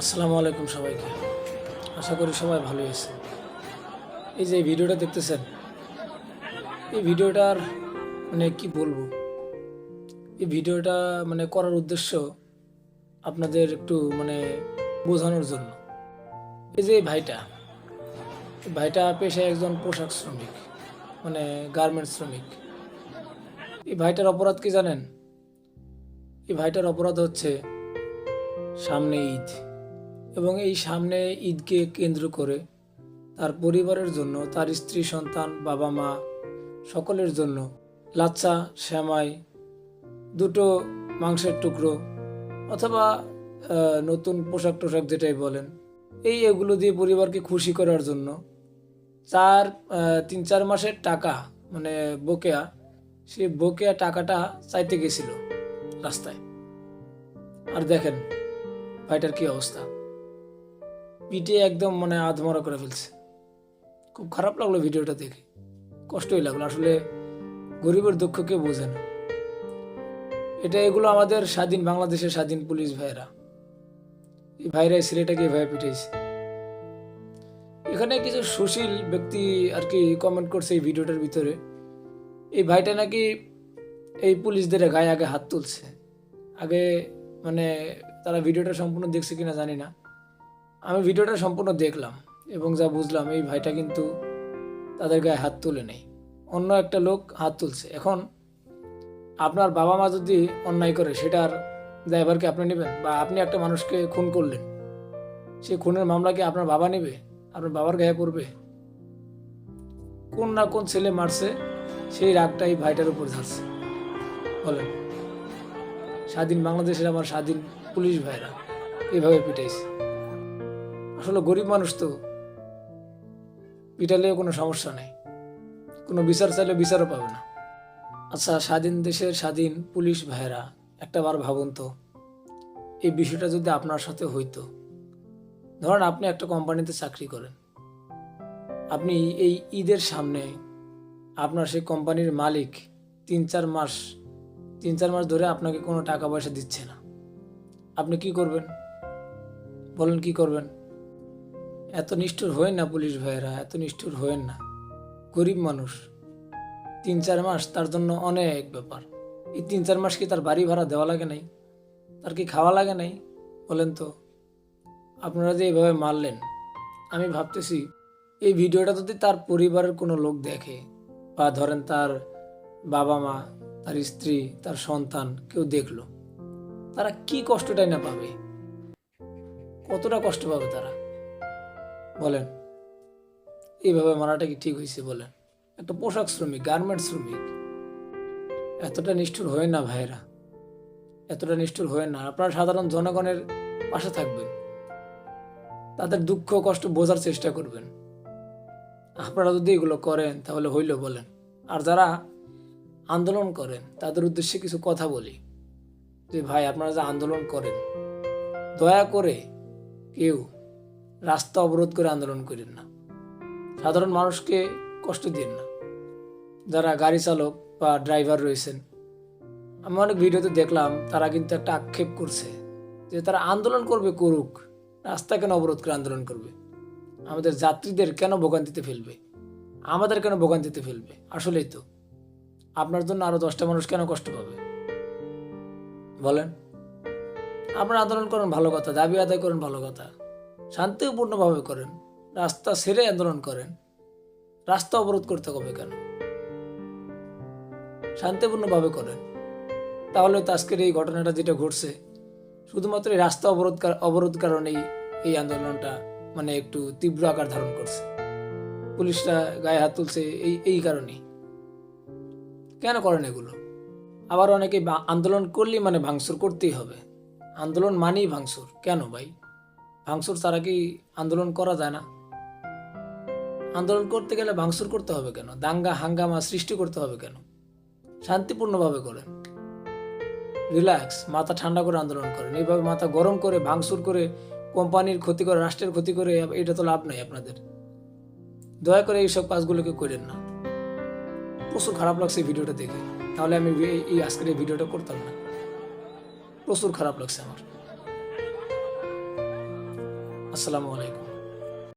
আসসালামু আলাইকুম সবাইকে। আশা করি সবাই ভালোই আছে এই যে ভিডিওটা দেখতেছেন, এই ভিডিওটার মানে কি বলব? এই ভিডিওটা মানে করার উদ্দেশ্য আপনাদের একটু মানে বোঝানোর জন্য। এই যে ভাইটা ভাইটা পেশায় একজন পোশাক শ্রমিক মানে গার্মেন্টস শ্রমিক। এই ভাইটার অপরাধ কি জানেন? এই ভাইটার অপরাধ হচ্ছে সামনে ঈদ। এবং এই সামনে ঈদকে কেন্দ্র করে তার পরিবারের জন্য, তার স্ত্রী, সন্তান, বাবা, মা সকলের জন্য লাচ্চা শ্যামাই, দুটো মাংসের টুকরো অথবা নতুন পোশাক টোশাক যেটাই বলেন, এই এগুলো দিয়ে পরিবারকে খুশি করার জন্য চার তিন, চার মাসের টাকা মানে বকেয়া, সে বকেয়া টাকাটা চাইতে গেছিল রাস্তায়। আর দেখেন, ভাইটার কি অবস্থা? পিঠে একদম মানে আধমরা করে ফেলছে। খুব খারাপ লাগল ভিডিওটা দেখে। কষ্টই লাগল। আসলে গরিবের দুঃখ কেউ বোঝে না। এটা এগুলো আমাদের স্বাধীন বাংলাদেশের স্বাধীন পুলিশ ভাইরা এই ভাইরা ছেলেটাকে এভাবে পিটাইছে। এখানে কিছু সুশীল ব্যক্তি আর কি কমেন্ট করছে এই ভিডিওটার ভিতরে। এই ভাইটা নাকি এই পুলিশদের গায়ে আগে হাত তুলছে। আগে মানে তারা ভিডিওটা সম্পূর্ণ দেখছে কিনা জানি না। আমি ভিডিওটা সম্পূর্ণ দেখলাম এবং যা বুঝলাম, এই ভাইটা কিন্তু তাদের গায়ে হাত তুলে নেই। অন্য একটা লোক হাত তুলছে। এখন আপনার বাবা মা যদি অন্যায় করে সেটার ড্রাইভারকে আপনি নেবেন? বা আপনি একটা মানুষকে খুন করলেন সেই খুনের মামলা কি আপনার বাবা নেবে? আপনার বাবার গায়ে পড়বে? কোন না কোন ছেলে মারছে, সেই রাগটা এই ভাইটার উপর ঝাড়ছে। বলেন, স্বাধীন বাংলাদেশের আমার স্বাধীন পুলিশ ভাইরা এভাবে পিটাইছে। আসলে গরিব মানুষ তো। পিটালেও কোনো সমস্যা নেই। কোনো বিচার চাইলে বিচারও পাবে না। আচ্ছা স্বাধীন দেশের স্বাধীন পুলিশ ভাইরা একটা বার ভাবুন তো, এই বিষয়টা যদি আপনার সাথে হইতো, ধরেন আপনি একটা কোম্পানিতে চাকরি করেন। আপনি এই ঈদের সামনে আপনার সেই কোম্পানির মালিক তিন চার মাস, তিন চার মাস ধরে আপনাকে কোনো টাকা পয়সা দিচ্ছে না। আপনি কি করবেন? বলেন কি করবেন? এত নিষ্ঠুর হয়েন না পুলিশ ভাইয়েরা, এত নিষ্ঠুর হয়েন না। গরিব মানুষ। তিন চার মাস তার জন্য অনেক ব্যাপার। এই তিন চার মাস কি তার বাড়ি ভাড়া দেওয়া লাগে নাই? তার কি খাওয়া লাগে নাই? বলেন তো। আপনারা যে এইভাবে মারলেন, আমি ভাবতেছি এই ভিডিওটা যদি তার পরিবারের কোনো লোক দেখে, বা ধরেন তার বাবা মা, তার স্ত্রী, তার সন্তান কেউ দেখল, তারা কি কষ্টটাই না পাবে? কতটা কষ্ট পাবে তারা? বলেন। এইভাবে মারাটা কি ঠিক হয়েছে বলেন। একটা পোশাক শ্রমিক গার্মেন্টস শ্রমিক, এতটা নিষ্ঠুর হয় না ভাইরা এতটা নিষ্ঠুর হয় না। আপনারা সাধারণ জনগণের পাশে থাকবেন। তাদের দুঃখ, কষ্ট বোঝার চেষ্টা করবেন। আপনারা যদি এগুলো করেন, তাহলে হইল বলেন। আর যারা আন্দোলন করেন, তাদের উদ্দেশ্যে কিছু কথা বলি। যে ভাই, আপনারা যে আন্দোলন করেন, দয়া করে কেউ রাস্তা অবরোধ করে আন্দোলন করেন না। সাধারণ মানুষকে কষ্ট দিন না। যারা গাড়ি চালক বা ড্রাইভার রয়েছেন, আমি অনেক ভিডিওতে দেখলাম তারা কিন্তু একটা আক্ষেপ করছে যে তারা আন্দোলন করবে করুক, রাস্তা কেন অবরোধ করে আন্দোলন করবে? আমাদের যাত্রীদের কেন ভোগান্তিতে ফেলবে? আমাদের কেন ভোগান্তিতে ফেলবে? আসলেই তো। আপনার জন্য আরও দশটা মানুষ কেন কষ্ট পাবে? বলেন। আপনারা আন্দোলন করেন, ভালো কথা। দাবি আদায় করেন, ভালো কথা। শান্তিপূর্ণভাবে করেন। রাস্তা ছেড়ে আন্দোলন করেন। রাস্তা অবরোধ করতে হবে কেন? শান্তিপূর্ণভাবে করেন। তাহলে তো আজকের এই ঘটনাটা যেটা ঘটছে, শুধুমাত্র এই রাস্তা অবরোধ অবরোধ কারণেই এই আন্দোলনটা মানে একটু তীব্র আকার ধারণ করছে। পুলিশরা গায়ে হাত তুলছে এই এই কারণেই। কেন করেন এগুলো? আবার অনেকে আন্দোলন করলেই মানে ভাঙচুর করতেই হবে। আন্দোলন মানেই ভাঙচুর। কেন ভাই? ভাঙচুর ছাড়া কি আন্দোলন করা যায় না? আন্দোলন করতে গেলে ভাঙচুর করতে হবে কেন? দাঙ্গা, হাঙ্গামা সৃষ্টি করতে হবে কেন? শান্তিপূর্ণভাবে করেন রিল্যাক্স, মাথা ঠান্ডা করে আন্দোলন করেন। এইভাবে মাথা গরম করে, ভাঙচুর করে, কোম্পানির ক্ষতি করে, রাষ্ট্রের ক্ষতি করে এটা তো লাভ নাই আপনাদের। দয়া করে এইসব কাজগুলোকে করেন না। প্রচুর খারাপ লাগছে ভিডিওটা দেখে। তাহলে আমি এই- আজকের এই ভিডিওটা করতাম না। প্রচুর খারাপ লাগছে আমার। আসসালামু আলাইকুম।